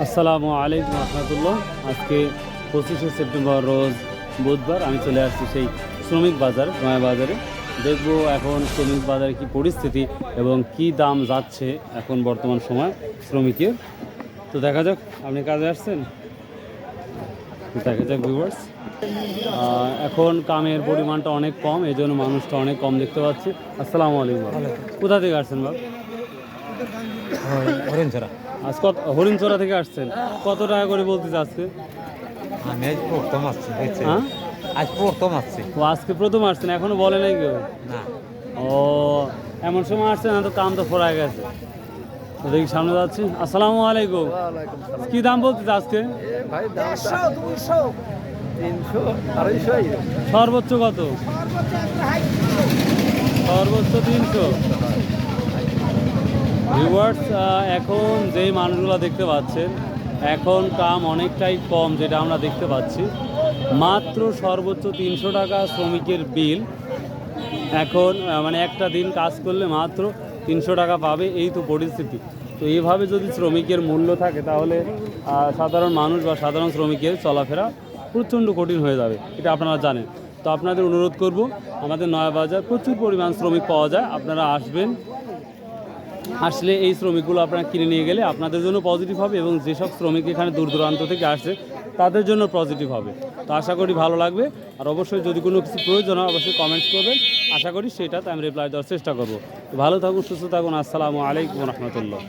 আসসালামু আলাইকুম রহমতুল্লাহ। আজকে পঁচিশে সেপ্টেম্বর রোজ বুধবার আমি চলে আসছি সেই শ্রমিক বাজার, নয়া বাজারে। দেখব এখন শ্রমিক বাজারে কি পরিস্থিতি এবং কি দাম যাচ্ছে এখন বর্তমান সময় শ্রমিকের। তো দেখা যাক, আপনি কাজে আসছেন? দেখা যাক ভিউয়ার্স এখন কামের পরিমাণটা অনেক কম এই জন্য মানুষটা অনেক কম দেখতে পাচ্ছি। আসসালামু আলাইকুম। কোথা থেকে আসছেন বাবা আজ কত হরিণচোরা থেকে আসছেন। কত টাকা করে বলতেছে আজকে? আমি আজ প্রথম আসছি হ্যাঁ? আজ প্রথম আসছি। ও আজকে প্রথম আসছেন এখনও বলে নাই কেউ? না। ও এমন সময় আসছে না তো কাম তো ফোরায় গেছে। তো দেখি সামনে যাচ্ছি। আসসালামু আলাইকুম। কি দাম বলতেছে আজকে? ভাই তিনশো সর্বোচ্চ কত? সর্বোচ্চ তিনশো। ভিউয়ার্স এখন যেই মানুষগুলো দেখতে পাচ্ছেন, এখন কাম অনেকটাই কম যেটা আমরা দেখতে পাচ্ছি। মাত্র সর্বোচ্চ তিনশো টাকা শ্রমিকের বিল। এখন মানে একটা দিন কাজ করলে মাত্র তিনশো টাকা পাবে, এই তো পরিস্থিতি। তো এইভাবে যদি শ্রমিকের মূল্য থাকে, তাহলে সাধারণ মানুষ বা সাধারণ শ্রমিকের চলাফেরা প্রচণ্ড কঠিন হয়ে যাবে, এটা আপনারা জানেন। তো আপনাদের অনুরোধ করব, আমাদের নয়াবাজার প্রচুর পরিমাণ শ্রমিক পাওয়া যায়, আপনারা আসবেন আসলে এই শ্রমিকগুলো আপনারা কিনে নিয়ে গেলে আপনাদের জন্য পজিটিভ হবে এবং যেসব শ্রমিক এখানে দূর দূরান্ত থেকে আসছে, তাদের জন্য পজিটিভ হবে। তো আশা করি ভালো লাগবে। আর অবশ্যই যদি কোনো কিছু প্রয়োজন হয়, অবশ্যই কমেন্টস করবেন। আশা করি সেটাতে আমি রিপ্লাই দেওয়ার চেষ্টা করব। ভালো থাকুন, সুস্থ থাকুন। আসসালামু আলাইকুম রহমতুল্লাহ।